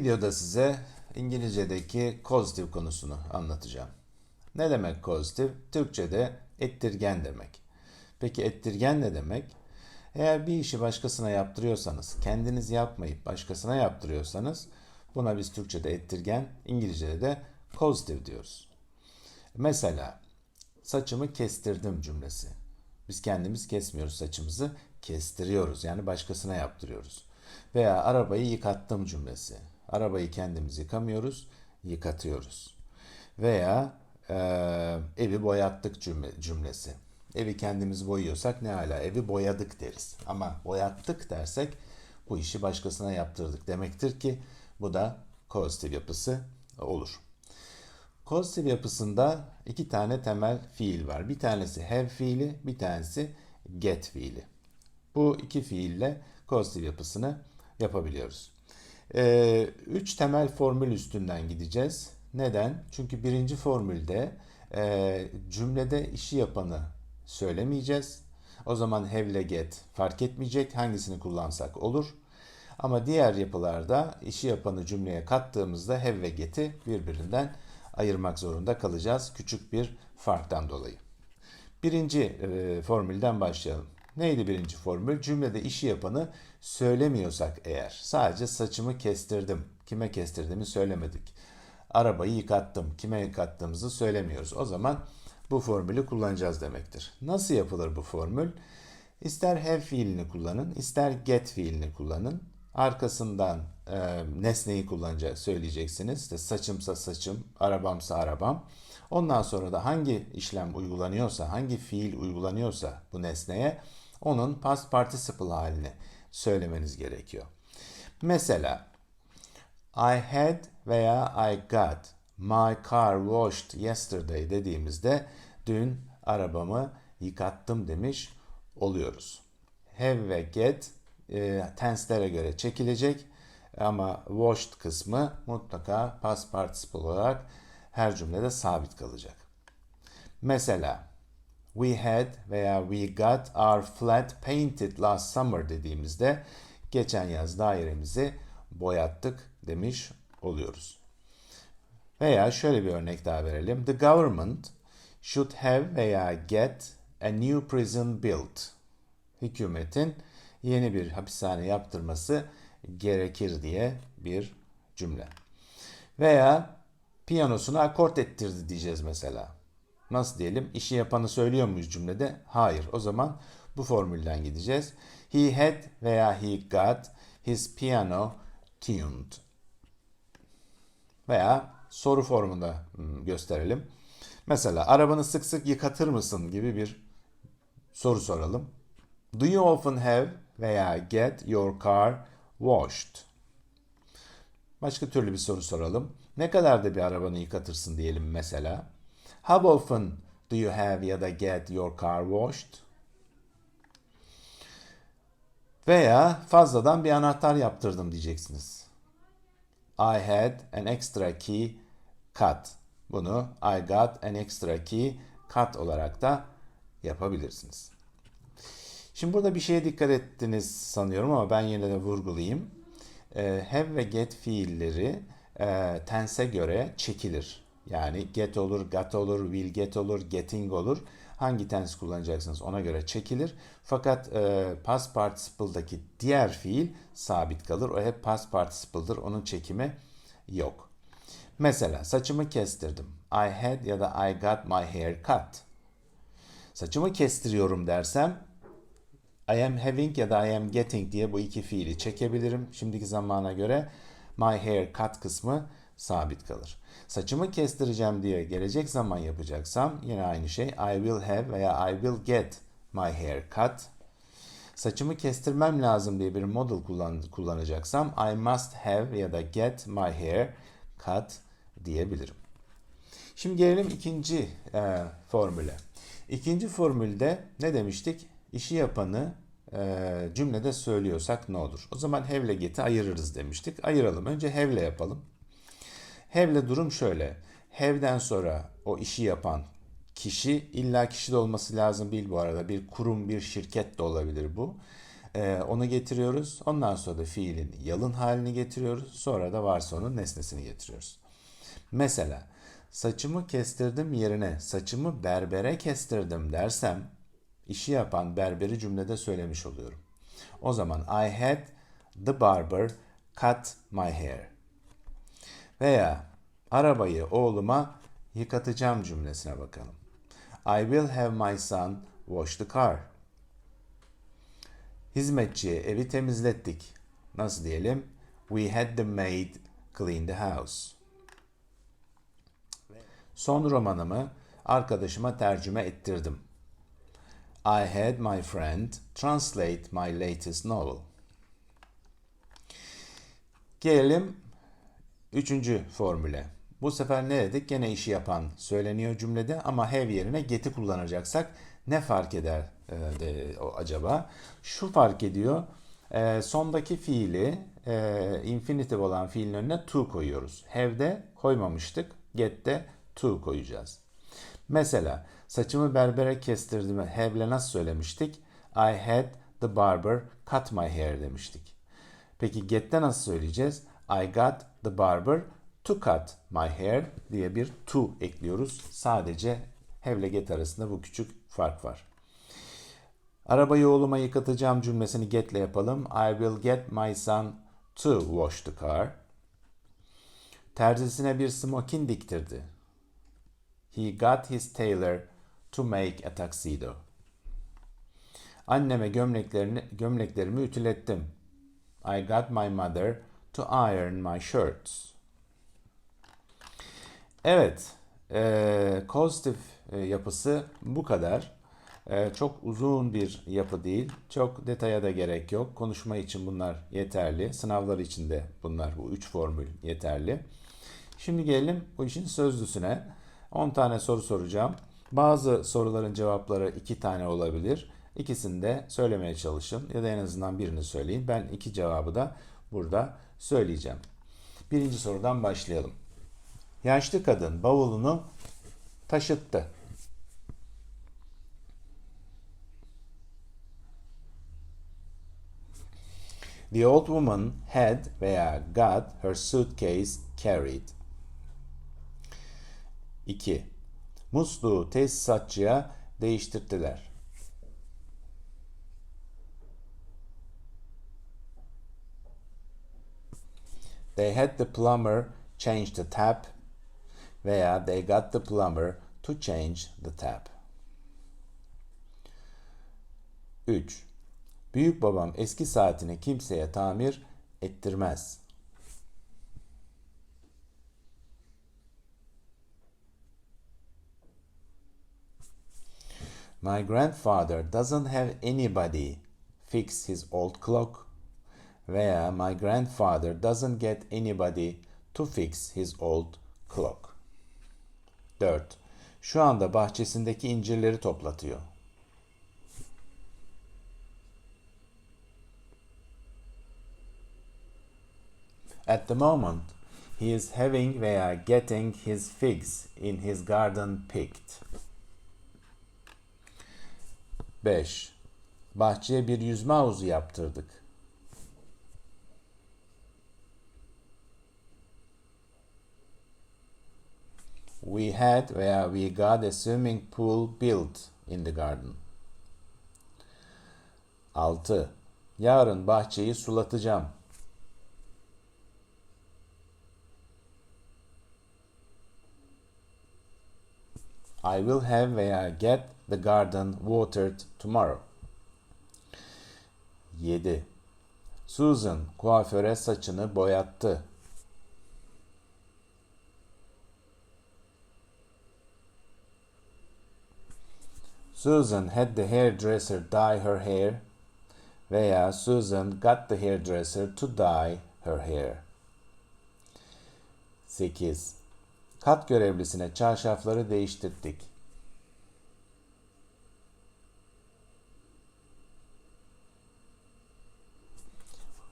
videoda size İngilizce'deki causative konusunu anlatacağım. Ne demek causative? Türkçe'de ettirgen demek. Peki ettirgen ne demek? Eğer bir işi başkasına yaptırıyorsanız, kendiniz yapmayıp başkasına yaptırıyorsanız buna biz Türkçe'de ettirgen, İngilizce'de de causative diyoruz. Mesela saçımı kestirdim cümlesi. Biz kendimiz kesmiyoruz saçımızı, kestiriyoruz. Yani başkasına yaptırıyoruz. Veya arabayı yıkattım cümlesi. Arabayı kendimiz yıkamıyoruz, yıkatıyoruz. Veya e, evi boyattık cümle, cümlesi. Evi kendimiz boyuyorsak ne hala evi boyadık deriz. Ama boyattık dersek bu işi başkasına yaptırdık demektir ki bu da causative yapısı olur. Causative yapısında iki tane temel fiil var. Bir tanesi have fiili, bir tanesi get fiili. Bu iki fiille causative yapısını yapabiliyoruz. Ee, üç temel formül üstünden gideceğiz. Neden? Çünkü birinci formülde e, cümlede işi yapanı söylemeyeceğiz. O zaman have get fark etmeyecek. Hangisini kullansak olur. Ama diğer yapılarda işi yapanı cümleye kattığımızda have ve get'i birbirinden ayırmak zorunda kalacağız. Küçük bir farktan dolayı. Birinci e, formülden başlayalım. Neydi birinci formül? Cümlede işi yapanı söylemiyorsak eğer. Sadece saçımı kestirdim. Kime kestirdiğimi söylemedik. Arabayı yıkattım. Kime yıkattığımızı söylemiyoruz. O zaman bu formülü kullanacağız demektir. Nasıl yapılır bu formül? İster have fiilini kullanın, ister get fiilini kullanın. Arkasından e, nesneyi kullanacak söyleyeceksiniz. İşte saçımsa saçım, arabamsa arabam. Ondan sonra da hangi işlem uygulanıyorsa, hangi fiil uygulanıyorsa bu nesneye onun past participle halini söylemeniz gerekiyor. Mesela I had veya I got my car washed yesterday dediğimizde dün arabamı yıkattım demiş oluyoruz. Have ve get e, tenselere göre çekilecek ama washed kısmı mutlaka past participle olarak her cümlede sabit kalacak. Mesela we had veya we got our flat painted last summer dediğimizde geçen yaz dairemizi boyattık demiş oluyoruz. Veya şöyle bir örnek daha verelim. The government should have veya get a new prison built. Hükümetin yeni bir hapishane yaptırması gerekir diye bir cümle. Veya piyanosunu akort ettirdi diyeceğiz mesela. Nasıl diyelim? İşi yapanı söylüyor muyuz cümlede? Hayır. O zaman bu formülden gideceğiz. He had veya he got his piano tuned. Veya soru formunda hmm, gösterelim. Mesela arabanı sık sık yıkatır mısın gibi bir soru soralım. Do you often have veya get your car washed? Başka türlü bir soru soralım. Ne kadar da bir arabanı yıkatırsın diyelim mesela. How often do you have ya da get your car washed? Veya fazladan bir anahtar yaptırdım diyeceksiniz. I had an extra key cut. Bunu I got an extra key cut olarak da yapabilirsiniz. Şimdi burada bir şeye dikkat ettiniz sanıyorum ama ben yine de vurgulayayım. E, have ve get fiilleri e, tense göre çekilir. Yani get olur, got olur, will get olur, getting olur. Hangi tense kullanacaksınız ona göre çekilir. Fakat e, past participle'daki diğer fiil sabit kalır. O hep past participle'dır. Onun çekimi yok. Mesela saçımı kestirdim. I had ya da I got my hair cut. Saçımı kestiriyorum dersem I am having ya da I am getting diye bu iki fiili çekebilirim. Şimdiki zamana göre my hair cut kısmı sabit kalır. Saçımı kestireceğim diye gelecek zaman yapacaksam yine aynı şey I will have veya I will get my hair cut. Saçımı kestirmem lazım diye bir model kullan kullanacaksam I must have ya da get my hair cut diyebilirim. Şimdi gelelim ikinci e, formüle. İkinci formülde ne demiştik? İşi yapanı e, cümlede söylüyorsak ne olur? O zaman have ile get'i ayırırız demiştik. Ayıralım. Önce have ile yapalım. Have ile durum şöyle. Have'den sonra o işi yapan kişi illa kişi de olması lazım değil bu arada. Bir kurum, bir şirket de olabilir bu. Ee, onu getiriyoruz. Ondan sonra da fiilin yalın halini getiriyoruz. Sonra da varsa onun nesnesini getiriyoruz. Mesela saçımı kestirdim yerine saçımı berbere kestirdim dersem işi yapan berberi cümlede söylemiş oluyorum. O zaman I had the barber cut my hair. Veya arabayı oğluma yıkatacağım cümlesine bakalım. I will have my son wash the car. Hizmetçiye evi temizlettik. Nasıl diyelim? We had the maid clean the house. Son romanımı arkadaşıma tercüme ettirdim. I had my friend translate my latest novel. Gelelim üçüncü formüle. Bu sefer ne dedik? Gene işi yapan söyleniyor cümlede ama have yerine get'i kullanacaksak ne fark eder e, de, o acaba? Şu fark ediyor. E, sondaki fiili e, infinitive olan fiilin önüne to koyuyoruz. Have'de koymamıştık. Get'te to koyacağız. Mesela saçımı berbere kestirdiğimi have'le nasıl söylemiştik? I had the barber cut my hair demiştik. Peki get'te nasıl söyleyeceğiz? I got the barber to cut my hair diye bir to ekliyoruz. Sadece have get arasında bu küçük fark var. Arabayı oğluma yıkatacağım cümlesini get ile yapalım. I will get my son to wash the car. Terzisine bir smokin diktirdi. He got his tailor to make a tuxedo. Anneme gömleklerini, gömleklerimi ütülettim. I got my mother to iron my shirts. Evet, e, causative e, yapısı bu kadar. E, çok uzun bir yapı değil. Çok detaya da gerek yok. Konuşma için bunlar yeterli. Sınavlar için de bunlar bu üç formül yeterli. Şimdi gelelim bu işin sözlüsüne. 10 tane soru soracağım. Bazı soruların cevapları 2 tane olabilir. İkisini de söylemeye çalışın ya da en azından birini söyleyin. Ben iki cevabı da burada söyleyeceğim. Birinci sorudan başlayalım. Yaşlı kadın bavulunu taşıttı. The old woman had veya got her suitcase carried. 2. Musluğu tesisatçıya değiştirdiler. They had the plumber change the tap veya they got the plumber to change the tap. 3. Büyük babam eski saatini kimseye tamir ettirmez. My grandfather doesn't have anybody fix his old clock veya my grandfather doesn't get anybody to fix his old clock. 4. Şu anda bahçesindeki incirleri toplatıyor. At the moment, he is having veya getting his figs in his garden picked. 5. Bahçeye bir yüzme havuzu yaptırdık. We had veya we got a swimming pool built in the garden. 6. Yarın bahçeyi sulatacağım. I will have veya get the garden watered tomorrow. 7. Susan kuaföre saçını boyattı. Susan had the hairdresser dye her hair veya Susan got the hairdresser to dye her hair. 8. Kat görevlisine çarşafları değiştirdik.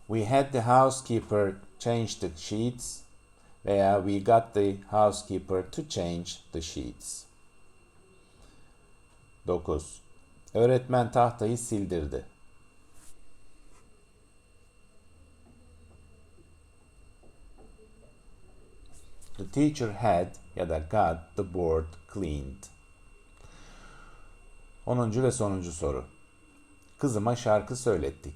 We had the housekeeper change the sheets veya we got the housekeeper to change the sheets. 9. Öğretmen tahtayı sildirdi. The teacher had ya da got the board cleaned. 10. ve sonuncu soru. Kızıma şarkı söylettik.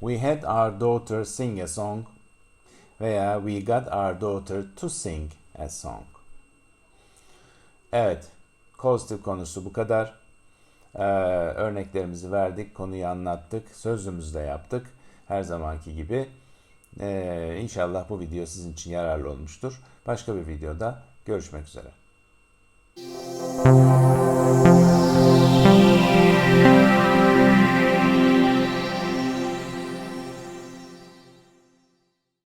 We had our daughter sing a song veya we got our daughter to sing a song. Evet, causative konusu bu kadar. Ee, örneklerimizi verdik, konuyu anlattık, sözlüğümüzü de yaptık. Her zamanki gibi. Ee, inşallah bu video sizin için yararlı olmuştur. Başka bir videoda görüşmek üzere.